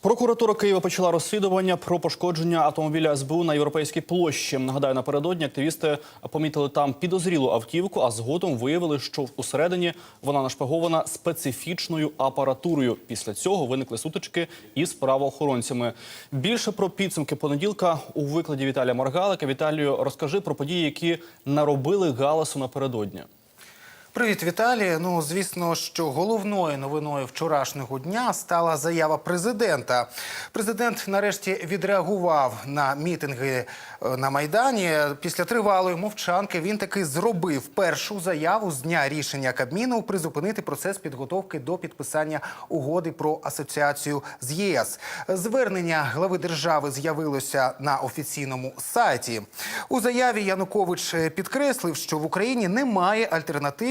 Прокуратура Києва почала розслідування про пошкодження автомобіля СБУ на європейській площі. Нагадаю, напередодні активісти помітили там підозрілу автівку, а згодом виявили, що усередині вона нашпигована специфічною апаратурою. Після цього виникли сутички із правоохоронцями. Більше про підсумки понеділка у викладі Віталія Маргалика. Віталію, розкажи про події, які наробили галасу напередодні. Привіт, Віталій. Ну звісно, що головною новиною вчорашнього дня стала заява президента. Президент нарешті відреагував на мітинги е, на майдані. Після тривалої мовчанки він таки зробив першу заяву з дня рішення Кабміну призупинити процес підготовки до підписання угоди про асоціацію з ЄС. Звернення глави держави з'явилося на офіційному сайті. У заяві Янукович підкреслив, що в Україні немає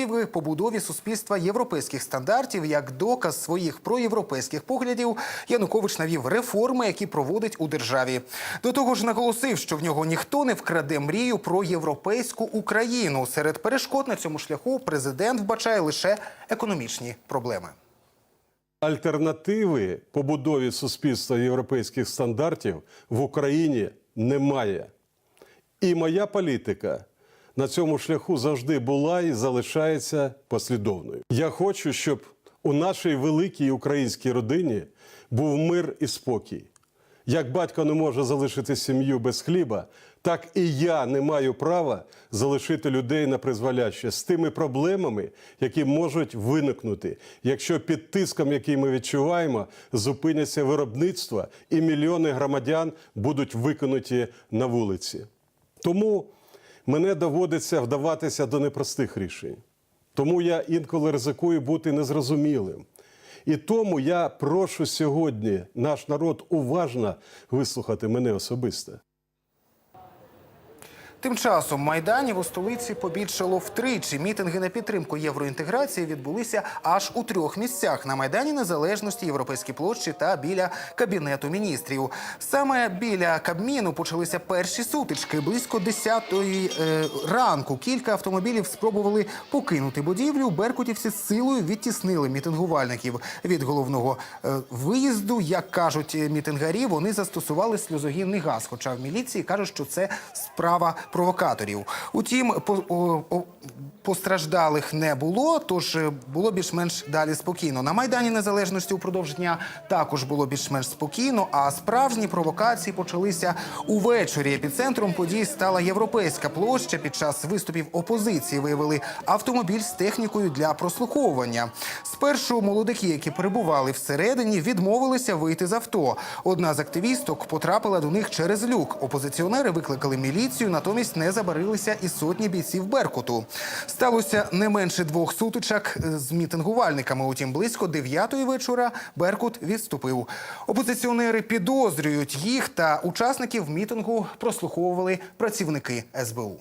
альтернативи побудові суспільства європейських стандартів. Як доказ своїх проєвропейських поглядів, Янукович навів реформи, які проводить у державі. До того ж, наголосив, що в нього ніхто не вкраде мрію про європейську Україну. Серед перешкод на цьому шляху президент вбачає лише економічні проблеми. Альтернативи побудові суспільства європейських стандартів в Україні немає. І моя політика на цьому шляху завжди була і залишається послідовною. Я хочу, щоб у нашій великій українській родині був мир і спокій. Як батько не може залишити сім'ю без хліба, так і я не маю права залишити людей на призволяще з тими проблемами, які можуть виникнути, якщо під тиском, який ми відчуваємо, зупиняться виробництва і мільйони громадян будуть викинуті на вулиці. Тому мене доводиться вдаватися до непростих рішень. Тому я інколи ризикую бути незрозумілим. І тому я прошу сьогодні наш народ уважно вислухати мене особисто. Тим часом майданів у столиці побільшало втричі. Мітинги на підтримку євроінтеграції відбулися аж у трьох місцях: на майдані Незалежності, Європейській площі та біля кабінету міністрів. Саме біля Кабміну почалися перші сутички. Близько 10-ї е, ранку кілька автомобілів спробували покинути будівлю. Беркутівці силою відтіснили мітингувальників від головного е, виїзду. Як кажуть мітингарі, вони застосували сльозогінний газ. Хоча в міліції кажуть, що це справа провокаторів. Утім, по, постраждалих не було, тож е, було більш-менш далі спокійно. На майдані незалежності упродовж дня також було більш-менш спокійно. А справжні провокації почалися увечері. Епіцентром подій стала європейська площа. Під час виступів опозиції виявили автомобіль з технікою для прослуховування. Спершу молодики, які перебували всередині, відмовилися вийти з авто. Одна з активісток потрапила до них через люк. Опозиціонери викликали міліцію, натомість не забарилися і сотні бійців Беркуту. Сталося не менше двох сутичок з мітингувальниками. Утім, близько дев'ятої вечора Беркут відступив. Опозиціонери підозрюють їх та учасників мітингу прослуховували працівники СБУ.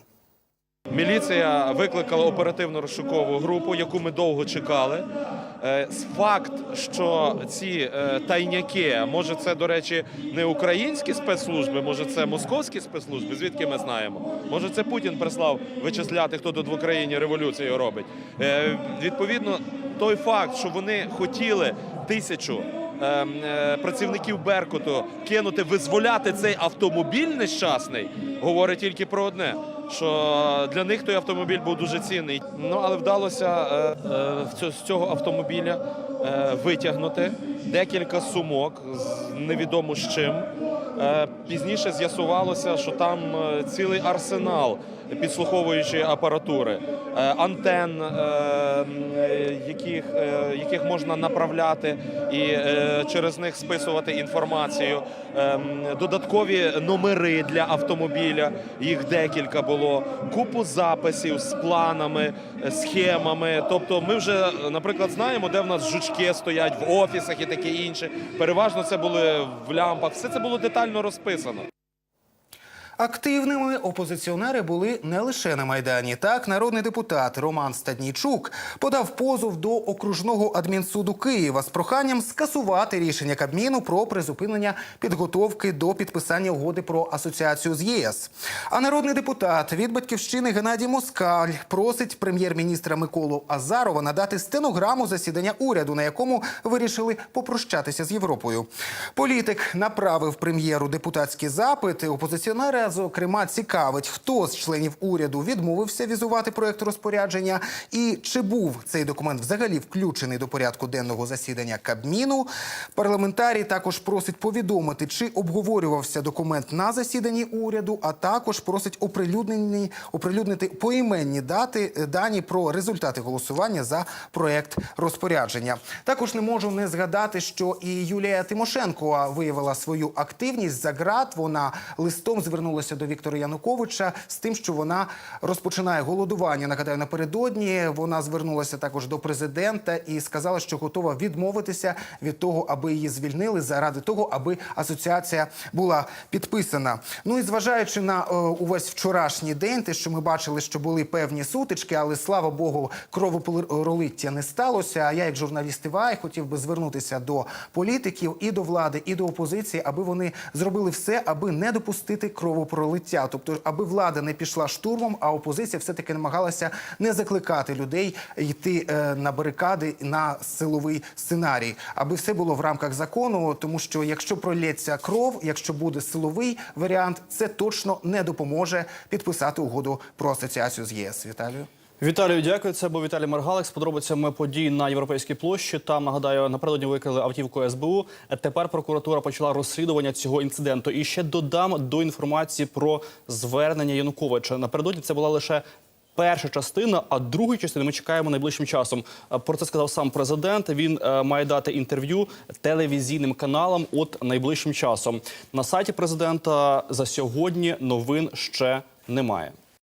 Міліція викликала оперативно розшукову групу, яку ми довго чекали. Е, Факт, що ці е, тайняки, може, це, до речі, не українські спецслужби, може, це московські спецслужби, звідки ми знаємо? Може, це Путін прислав вичисляти, хто тут в Україні революцію робить. Е, Відповідно, той факт, що вони хотіли тисячу ем, працівників Беркуту кинути, визволяти цей автомобіль нещасний, говорить тільки про одне. Що для них той автомобіль був дуже цінний. Ну але вдалося е, е, з цього автомобіля е, витягнути декілька сумок з невідомо з чим. Е, Пізніше з'ясувалося, що там е, цілий арсенал підслуховуючої апаратури, е, антен, яких, яких можна направляти і через них списувати інформацію, додаткові номери для автомобіля, їх декілька було, купу записів з планами, схемами. Тобто, ми вже, наприклад, знаємо, де в нас жучки стоять в офісах і таке інше. Переважно це були в лямпах. Все це було детально розписано. Активними опозиціонери були не лише на майдані. Так, народний депутат Роман Стаднійчук подав позов до окружного адмінсуду Києва з проханням скасувати рішення Кабміну про призупинення підготовки до підписання угоди про асоціацію з ЄС. А народний депутат від батьківщини Геннадій Москаль просить прем'єр-міністра Миколу Азарова надати стенограму засідання уряду, на якому вирішили попрощатися з Європою. Політик направив прем'єру депутатський запит. Опозиціонери, зокрема, цікавить, хто з членів уряду відмовився візувати проект розпорядження, і чи був цей документ взагалі включений до порядку денного засідання Кабміну. Парламентарій також просить повідомити, чи обговорювався документ на засіданні уряду, а також просить оприлюднені оприлюднити поіменні дати е, дані про результати голосування за проект розпорядження. Також не можу не згадати, що і Юлія Тимошенко виявила свою активність за ґрат. Вона листом звернулася до Віктора Януковича з тим, що вона розпочинає голодування. Нагадаю, напередодні вона звернулася також до президента і сказала, що готова відмовитися від того, аби її звільнили заради того, аби асоціація була підписана. Ну і зважаючи на е, увесь вчорашній день, те, що ми бачили, що були певні сутички, але слава Богу, кровопролиття не сталося. А я, як журналіст ТВА, хотів би звернутися до політиків і до влади, і до опозиції, аби вони зробили все, аби не допустити кровопролиття. Тобто, аби влада не пішла штурмом, а опозиція все таки намагалася не закликати людей йти е, на барикади на силовий сценарій, аби все було в рамках закону. Тому що якщо пролється кров, якщо буде силовий варіант, це точно не допоможе підписати угоду про асоціацію з ЄС. Віталію. Віталію, дякую. Це був Віталій Маргалик подробицями подій на європейській площі. Там нагадаю, напередодні викрили автівку СБУ. Тепер прокуратура почала розслідування цього інциденту. І ще додам до інформації про звернення Януковича. Напередодні це була лише. Перша частина, а другу частину ми чекаємо найближчим часом. Про це сказав сам президент. Він е, має дати інтерв'ю телевізійним каналам. От найближчим часом на сайті президента за сьогодні новин ще немає.